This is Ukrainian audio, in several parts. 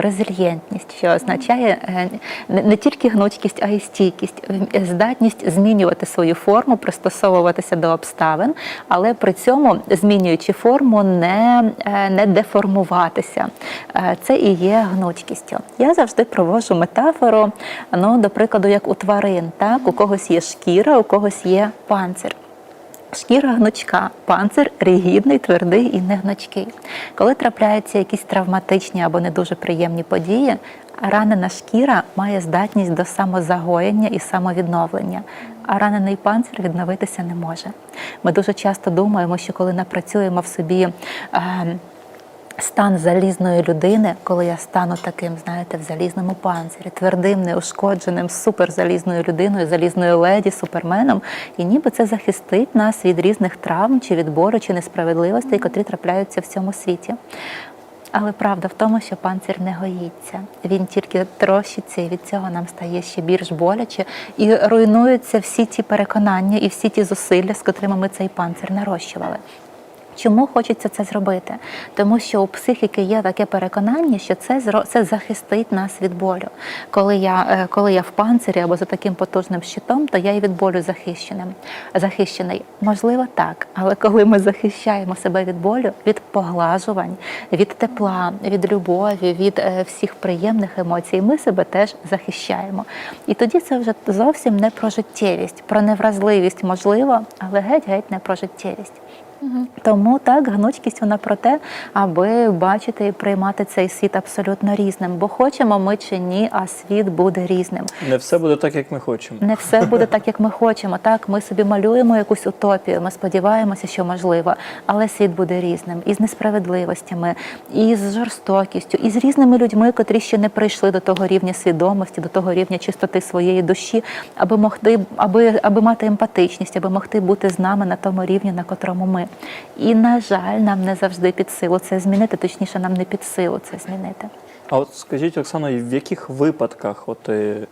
Резильєнтність, що означає е, не тільки гнучкість, а й стійкість, Е, здатність змінювати свою форму, пристосовуватися до обставин, але при цьому змінюючи форму, не, е, не деформуватися. Це і є гнучкістю. Я завжди проводжу метафору, ну, до прикладу, як у тварин. Так? У когось є шкіра, у когось є панцир. Шкіра гнучка, панцир ригідний, твердий і не гнучкий. Коли трапляються якісь травматичні або не дуже приємні події, ранена шкіра має здатність до самозагоєння і самовідновлення, а ранений панцир відновитися не може. Ми дуже часто думаємо, що коли напрацюємо в собі. е, Стан залізної людини, коли я стану таким, знаєте, в залізному панцирі, твердим, неушкодженим, суперзалізною людиною, залізною леді, суперменом, і ніби це захистить нас від різних травм чи від бору, чи несправедливостей, котрі трапляються в цьому світі. Але правда в тому, що панцир не гоїться. Він тільки трощиться, і від цього нам стає ще більш боляче. І руйнуються всі ті переконання і всі ті зусилля, з котрими ми цей панцир нарощували. Чому хочеться це зробити? Тому що у психіки є таке переконання, що це це захистить нас від болю. Коли я, е, коли я в панцирі або за таким потужним щитом, то я і від болю захищеним. захищений. Можливо, так, але коли ми захищаємо себе від болю, від поглажувань, від тепла, від любові, від е, всіх приємних емоцій, ми себе теж захищаємо. І тоді це вже зовсім не про життєвість, про невразливість, можливо, але геть-геть не про життєвість. Тому так гнучкість вона про те, аби бачити і приймати цей світ абсолютно різним. Бо хочемо ми чи ні, а світ буде різним. Не все буде так, як ми хочемо. Не все буде так, як ми хочемо. Так, ми собі малюємо якусь утопію. Ми сподіваємося, що можливо, але світ буде різним і з несправедливостями, і з жорстокістю, і з різними людьми, котрі ще не прийшли до того рівня свідомості, до того рівня чистоти своєї душі, аби могти, аби, аби мати емпатичність, аби могти бути з нами на тому рівні, на котрому ми. І на жаль, нам не завжди під силу це змінити, точніше, нам не під силу це змінити. А от скажіть, Оксано, в яких випадках от, е,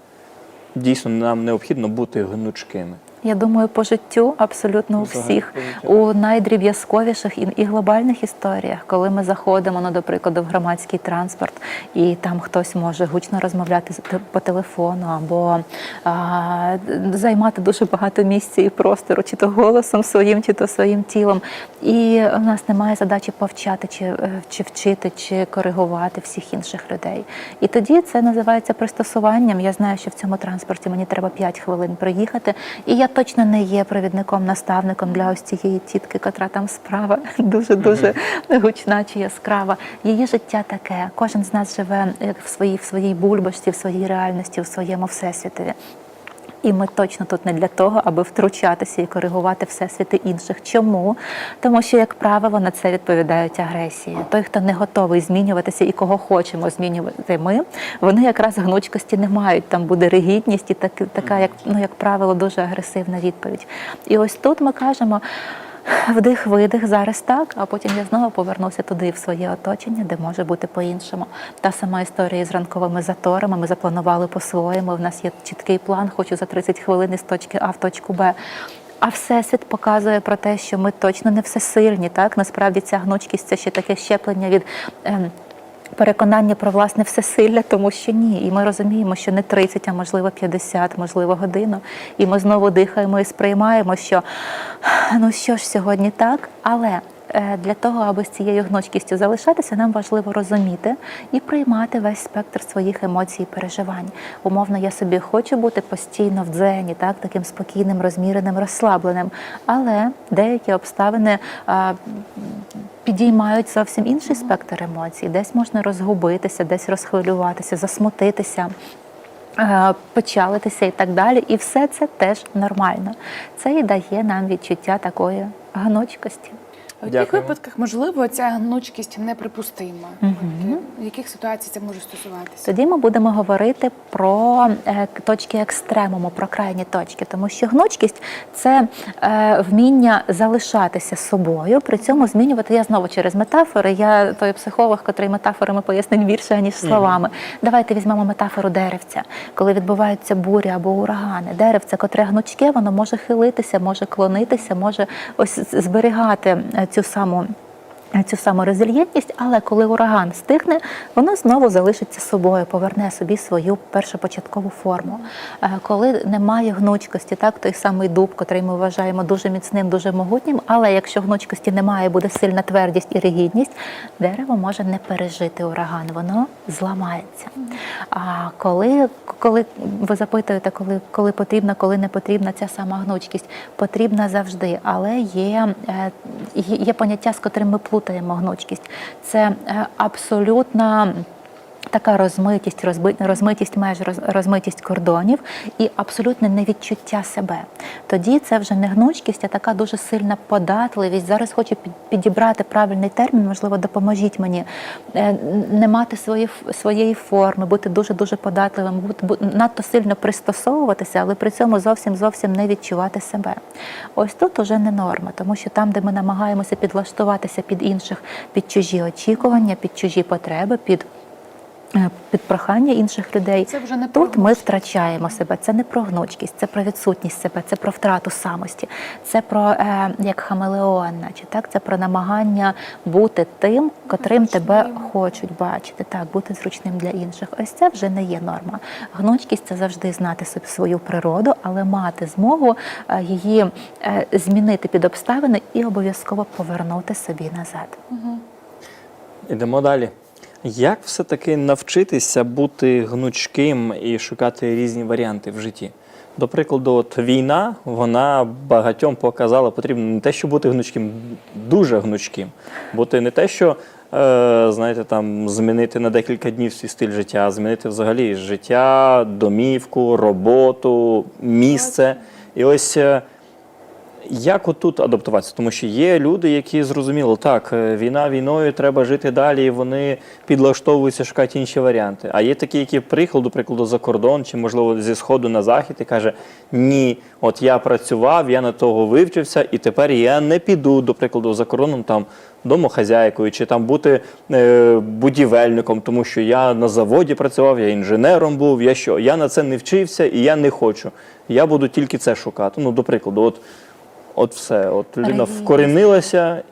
дійсно нам необхідно бути гнучкими? Я думаю, по життю абсолютно у всіх у найдріб'язковіших і, і глобальних історіях, коли ми заходимо, ну, до прикладу, в громадський транспорт, і там хтось може гучно розмовляти по телефону або а, займати дуже багато місця і простору, чи то голосом своїм, чи то своїм тілом. І в нас немає задачі повчати, чи, е, чи вчити, чи коригувати всіх інших людей. І тоді це називається пристосуванням. Я знаю, що в цьому транспорті мені треба 5 хвилин приїхати, і я точно не є провідником, наставником для ось цієї тітки, котра там справа дуже дуже гучна чи яскрава. Її життя таке. Кожен з нас живе як в своїй в своїй бульбашці, в своїй реальності, в своєму всесвітові. І ми точно тут не для того, аби втручатися і коригувати всесвіти інших. Чому? Тому що, як правило, на це відповідають агресії. Той, хто не готовий змінюватися і кого хочемо змінювати ми, вони якраз гнучкості не мають. Там буде ригідність і так, така, як ну як правило, дуже агресивна відповідь. І ось тут ми кажемо. Вдих, видих, зараз так, а потім я знову повернуся туди в своє оточення, де може бути по-іншому. Та сама історія з ранковими заторами. Ми запланували по-своєму. В нас є чіткий план, хочу за 30 хвилин з точки А в точку Б. А всесвіт показує про те, що ми точно не всесильні. Так насправді ця гнучкість це ще таке щеплення від. ем, Переконання про власне всесилля, тому що ні. І ми розуміємо, що не 30, а можливо 50, можливо, годину. І ми знову дихаємо і сприймаємо, що ну що ж сьогодні так, але. Е, Для того, аби з цією гнучкістю залишатися, нам важливо розуміти і приймати весь спектр своїх емоцій і переживань. Умовно, я собі хочу бути постійно в дзені, так таким спокійним, розміреним, розслабленим. Але деякі обставини а, підіймають зовсім інший спектр емоцій. Десь можна розгубитися, десь розхвилюватися, засмутитися. е, Печалитися і так далі, і все це теж нормально. Це і дає нам відчуття такої гнучкості. А в яких випадках можливо ця гнучкість неприпустима? Е, в яких ситуацій це може стосуватися? Тоді ми будемо говорити про е, точки екстремуму, про крайні точки, тому що гнучкість це е, вміння залишатися собою, при цьому змінювати. Я знову через метафори. Я той психолог, котрий метафорами пояснить більше ніж словами. Давайте візьмемо метафору деревця, коли відбуваються бурі або урагани. Деревце, котре гнучке, воно може хилитися, може клонитися, може ось зберігати цю саму цю саму резильєнтність, але коли ураган стихне, воно знову залишиться собою, поверне собі свою першопочаткову форму. Е, Коли немає гнучкості, так той самий дуб, котрий ми вважаємо дуже міцним, дуже могутнім, але якщо гнучкості немає, буде сильна твердість і ригідність, дерево може не пережити ураган, воно зламається. А коли, коли ви запитуєте, коли, коли потрібна, коли не потрібна ця сама гнучкість, потрібна завжди, але є, е, є, поняття, з котрим ми плутаємо гнучкість. Це е, абсолютна. Така розмитість, розмитість меж, роз- розмитість кордонів і абсолютне невідчуття себе. Тоді це вже не гнучкість, а така дуже сильна податливість. Зараз хочу під- підібрати правильний термін, можливо, допоможіть мені Е, не мати свої, своєї форми, бути дуже дуже податливим, бути надто сильно пристосовуватися, але при цьому зовсім зовсім не відчувати себе. Ось тут уже не норма, тому що там, де ми намагаємося підлаштуватися під інших, під чужі очікування, під чужі потреби, під під прохання інших людей. Це вже не про Тут ми втрачаємо себе. Це не про гнучкість, це про відсутність себе, це про втрату самості, це про е, як хамелеон, наче так, це про намагання бути тим, котрим тебе хочуть бачити, так бути зручним для інших. Ось це вже не є норма. Гнучкість це завжди знати собі свою природу, але мати змогу е, її е, змінити під обставини і обов'язково повернути собі назад. Ідемо далі. Як все-таки навчитися бути гнучким і шукати різні варіанти в житті? До прикладу, от війна, вона багатьом показала, потрібно не те, що бути гнучким, дуже гнучким. Бути не те, що е, знаєте, там змінити на декілька днів свій стиль життя, а змінити взагалі життя, домівку, роботу, місце. І ось е, як отут адаптуватися? Тому що є люди, які зрозуміли, так, е, війна війною, треба жити далі, і вони підлаштовуються, шукають інші варіанти. А є такі, які приїхали, до прикладу, за кордон, чи, можливо, зі сходу на захід, і каже: Ні, от я працював, я на того вивчився, і тепер я не піду, до прикладу, за кордоном там домохазяйкою, чи там бути е, будівельником, тому що я на заводі працював, я інженером був, я що, я на це не вчився і я не хочу. Я буду тільки це шукати. Ну, до прикладу, от. От все, от людина Релігійність. вкоренилася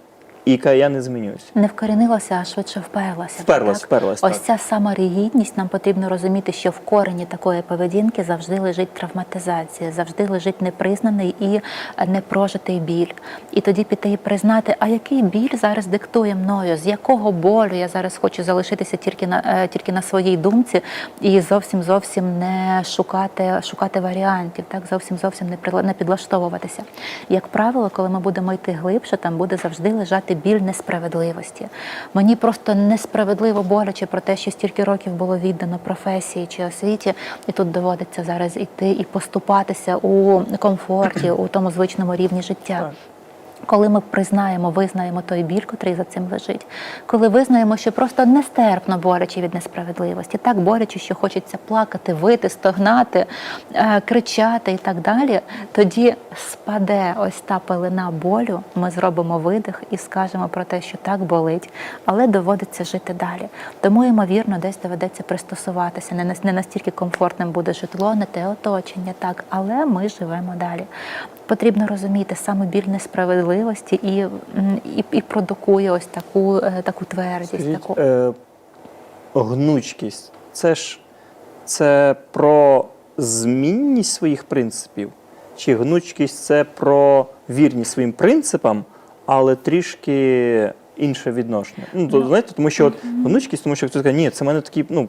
і каже, я не змінююся. Не вкорінилася, а швидше вперлася. Вперлась, так? вперлась, Ось так. ця сама ригідність, нам потрібно розуміти, що в корені такої поведінки завжди лежить травматизація, завжди лежить непризнаний і непрожитий біль. І тоді піти і признати, а який біль зараз диктує мною, з якого болю я зараз хочу залишитися тільки на е, тільки на своїй думці і зовсім зовсім не шукати, шукати варіантів, так зовсім зовсім не підлаштовуватися. Як правило, коли ми будемо йти глибше, там буде завжди лежати біль несправедливості. Мені просто несправедливо боляче про те, що стільки років було віддано професії чи освіті, і тут доводиться зараз іти і поступатися у комфорті, у тому звичному рівні життя. Коли ми признаємо, визнаємо той біль, котрий за цим лежить, коли визнаємо, що просто нестерпно боляче від несправедливості, так боляче, що хочеться плакати, вити, стогнати, е, кричати і так далі, тоді спаде ось та пелена болю. Ми зробимо видих і скажемо про те, що так болить, але доводиться жити далі. Тому, ймовірно, десь доведеться пристосуватися. Не настільки комфортним буде житло, не те оточення, так, але ми живемо далі. Потрібно розуміти саме біль несправедливості і, і, і продукує ось таку, е, таку твердість. Скажіть, таку... е, гнучкість це ж це про змінність своїх принципів? Чи гнучкість це про вірність своїм принципам, але трішки інше відношення? Ну, то, знаєте, тому що от гнучкість, тому що хтось каже, ні, це в мене такий, ну,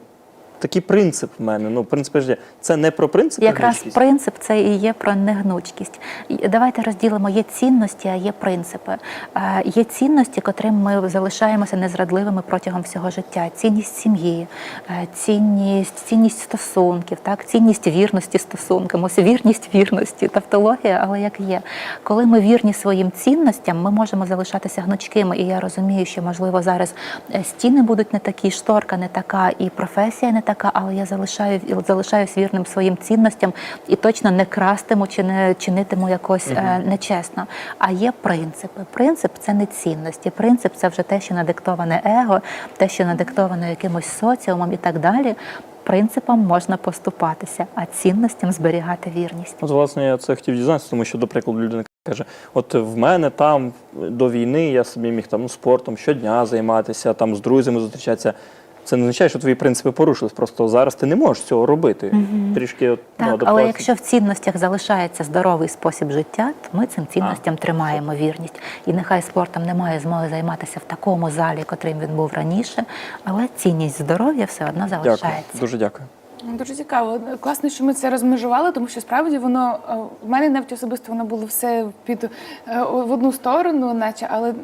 такий принцип в мене. Ну, принцип життя. Це не про принципи Якраз гнучкість? принцип це і є про негнучкість. Давайте розділимо: є цінності, а є принципи. Е, Є цінності, котрим ми залишаємося незрадливими протягом всього життя. Цінність сім'ї, е, цінність, цінність стосунків, так, цінність вірності стосункам, ось вірність вірності, тавтологія, але як є. Коли ми вірні своїм цінностям, ми можемо залишатися гнучкими. І я розумію, що можливо зараз е, стіни будуть не такі, шторка не така, і професія не така, але я залишаю залишаюсь вірним своїм цінностям і точно не крастиму чи не чинитиму якось е, нечесно. А є принципи. Принцип це не цінності. Принцип це вже те, що надиктоване его, те, що надиктоване якимось соціумом і так далі. Принципам можна поступатися, а цінностям зберігати вірність. От, власне, я це хотів дізнатися, тому що, до прикладу, людина Каже, от в мене там до війни я собі міг там ну, спортом щодня займатися, там з друзями зустрічатися. Це не означає, що твої принципи порушились. Просто зараз ти не можеш цього робити. Трішки от, ну, але якщо в цінностях залишається здоровий спосіб життя, то ми цим цінностям тримаємо вірність. І нехай спортом немає змоги займатися в такому залі, котрим він був раніше, але цінність здоров'я все одно дякую. залишається. Дуже дякую. Дуже цікаво. Класно, що ми це розмежували, тому що справді воно е, в мене навіть особисто воно було все під е, в одну сторону, наче, але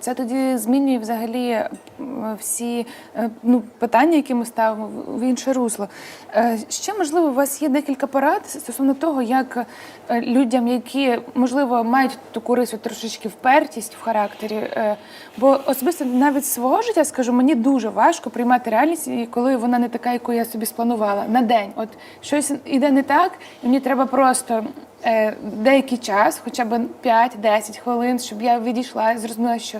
це тоді змінює взагалі всі е, ну, питання, які ми ставимо в- інше русло. Е, Ще можливо, у вас є декілька порад стосовно того, як е, людям, які можливо мають таку рису трошечки впертість в характері. е, Бо особисто навіть з свого життя скажу, мені дуже важко приймати реальність, коли вона не така, яку я собі спланувала на день. От щось іде не так, і мені треба просто е, деякий час, хоча б 5-10 хвилин, щоб я відійшла і зрозуміла, що.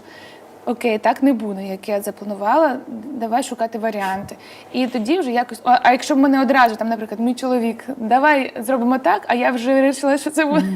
Окей, так не буде, як я запланувала. Давай шукати варіанти. І тоді вже якось. А, а якщо в мене одразу там, наприклад, мій чоловік, давай зробимо так, а я вже вирішила, що це буде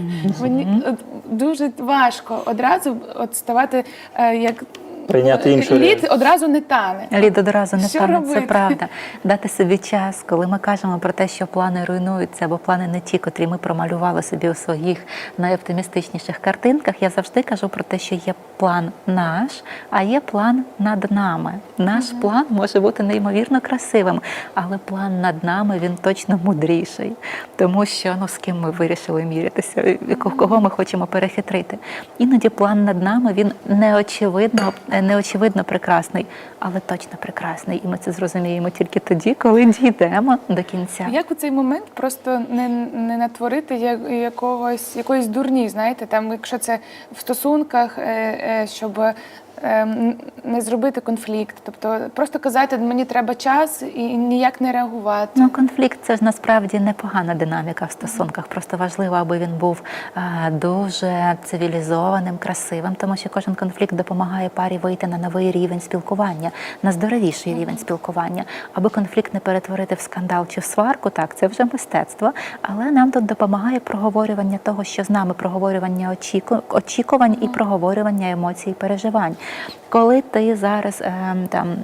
мені от, дуже важко одразу от ставати е, як Прийняти іншу лід реальність. одразу не тане. Лід одразу не Що пане, це правда. Дати собі час, коли ми кажемо про те, що плани руйнуються, або плани не ті, котрі ми промалювали собі у своїх найоптимістичніших картинках. Я завжди кажу про те, що є план наш, а є план над нами. Наш план може бути неймовірно красивим, але план над нами він точно мудріший, тому що ну з ким ми вирішили мірятися, кого ми хочемо перехитрити. Іноді план над нами він неочевидно, неочевидно прекрасний, але точно прекрасний. І ми це зрозуміємо тільки тоді, коли дійдемо до кінця. Як у цей момент просто не, не натворити якогось якоїсь дурні, знаєте, там, якщо це в стосунках, е, е, щоб не зробити конфлікт, тобто просто казати, мені треба час і ніяк не реагувати. Ну, конфлікт це ж насправді непогана динаміка в стосунках. Просто важливо, аби він був е, дуже цивілізованим, красивим, тому що кожен конфлікт допомагає парі вийти на новий рівень спілкування, на здоровіший рівень спілкування. Аби конфлікт не перетворити в скандал чи в сварку, так це вже мистецтво. Але нам тут допомагає проговорювання того, що з нами проговорювання очіку- очікувань і проговорювання емоцій і переживань. Коли ти зараз ем, там.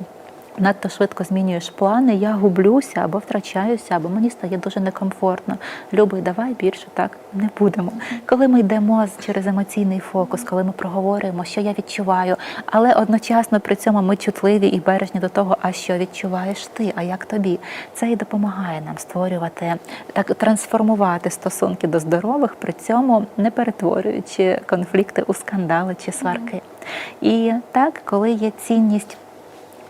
Надто швидко змінюєш плани, я гублюся або втрачаюся, або мені стає дуже некомфортно. Любий, давай більше так не будемо. Коли ми йдемо через емоційний фокус, коли ми проговорюємо, що я відчуваю, але одночасно при цьому ми чутливі і бережні до того, а що відчуваєш ти, а як тобі. Це і допомагає нам створювати так, трансформувати стосунки до здорових, при цьому не перетворюючи конфлікти у скандали чи сварки. І так, коли є цінність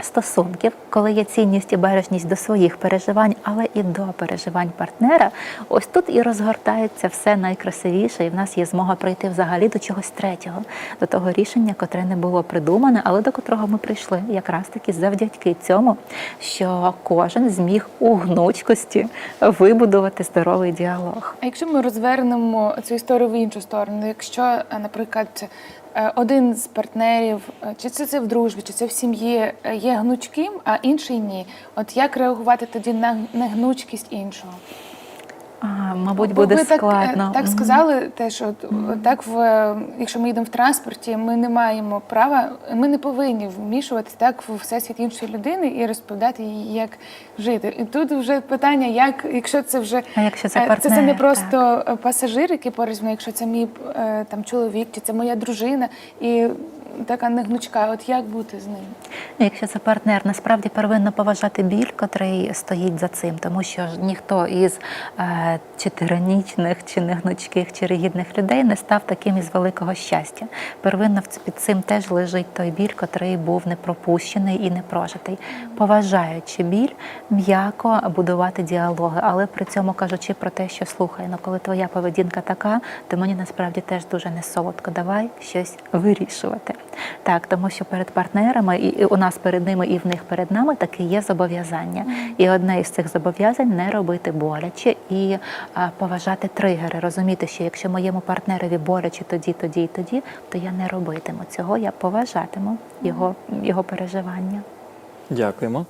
стосунків, коли є цінність і бережність до своїх переживань, але і до переживань партнера, ось тут і розгортається все найкрасивіше, і в нас є змога прийти взагалі до чогось третього, до того рішення, котре не було придумане, але до котрого ми прийшли якраз таки завдяки цьому, що кожен зміг у гнучкості вибудувати здоровий діалог. А якщо ми розвернемо цю історію в іншу сторону, якщо, е, наприклад, один з партнерів, е, чи це, це в дружбі, чи це в сім'ї, е, є гнучким, а інший ні. От як реагувати тоді на негнучкість іншого? А, мабуть, Бо буде ви так, е, складно. Так, Мгм. сказали, те, що так в якщо ми їдемо в транспорті, ми не маємо права, ми не повинні вмішуватися так в всесвіт іншої людини і розповідати їй, як жити. І тут вже питання, як якщо це вже А якщо це е, це, це не просто е, пасажир, який поруч якщо це мій там чоловік, чи це моя дружина, і така негнучка. От як бути з ним? Ну, Якщо це партнер, насправді первинно поважати біль, котрий стоїть за цим, тому що ж ніхто із е, чи тиранічних, чи негнучких, чи ригідних людей не став таким із великого щастя. Первинно під цим теж лежить той біль, котрий був не пропущений і не прожитий. Поважаючи біль, м'яко будувати діалоги, але при цьому кажучи про те, що слухай, ну коли твоя поведінка така, то мені насправді теж дуже не солодко. Давай щось вирішувати. Так, тому що перед партнерами і у нас перед ними, і в них перед нами таки є зобов'язання. І одне із цих зобов'язань не робити боляче і а, поважати тригери, розуміти, що якщо моєму партнерові боляче тоді, тоді і тоді, то я не робитиму цього, я поважатиму його, його переживання. Дякуємо.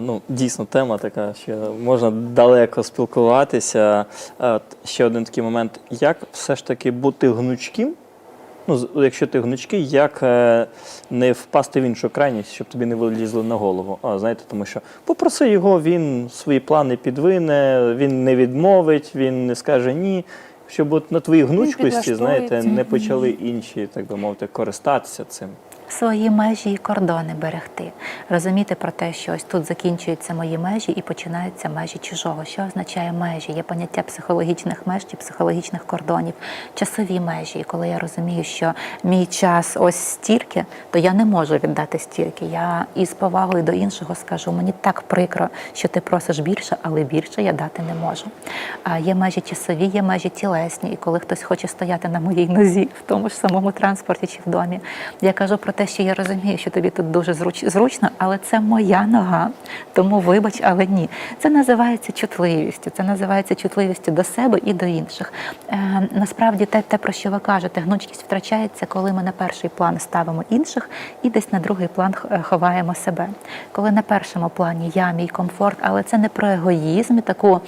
ну, дійсно, тема така, що можна далеко спілкуватися. Е, ще один такий момент: як все ж таки бути гнучким? Ну, якщо ти гнучкий, як е, не впасти в іншу крайність, щоб тобі не вилізли на голову. А, знаєте, тому що попроси його, він свої плани підвине, він не відмовить, він не скаже ні. Щоб от на твоїй гнучкості, знаєте, не почали інші, так би мовити, користатися цим. Свої межі і кордони берегти. Розуміти про те, що ось тут закінчуються мої межі і починаються межі чужого. Що означає межі? Є поняття психологічних меж чи психологічних кордонів, часові межі. І коли я розумію, що мій час ось стільки, то я не можу віддати стільки. Я із повагою до іншого скажу, мені так прикро, що ти просиш більше, але більше я дати не можу. А є межі часові, є межі тілесні. І коли хтось хоче стояти на моїй нозі в тому ж самому транспорті чи в домі, я кажу про те, що я розумію, що тобі тут дуже зруч- зручно, але це моя нога. Тому вибач, але ні. Це називається чутливістю. Це називається чутливістю до себе і до інших. Е, насправді, те, те, про що ви кажете, гнучкість втрачається, коли ми на перший план ставимо інших і десь на другий план е, ховаємо себе. Коли на першому плані я, мій комфорт, але це не про егоїзм і таку.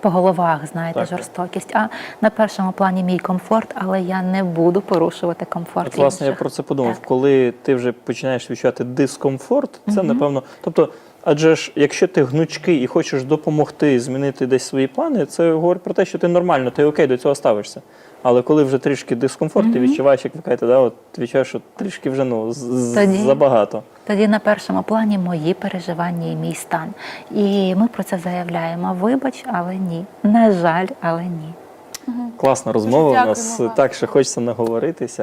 По головах, знаєте, Так, жорстокість. А на першому плані мій комфорт, але я не буду порушувати комфорт. От, власне, я про це подумав. Так. Коли ти вже починаєш відчувати дискомфорт, це напевно. Тобто, адже ж, якщо ти гнучкий і хочеш допомогти змінити десь свої плани, це говорить про те, що ти нормально, ти окей до цього ставишся. Але коли вже трішки дискомфорт, ти відчуваєш, як ви кажете, да, от відчуваєш, що трішки вже ну Тоді- забагато. Тоді на першому плані мої переживання і мій стан. І ми про це заявляємо. Вибач, але ні. На жаль, але ні. Класна розмова. У нас вам. так, що хочеться наговоритися.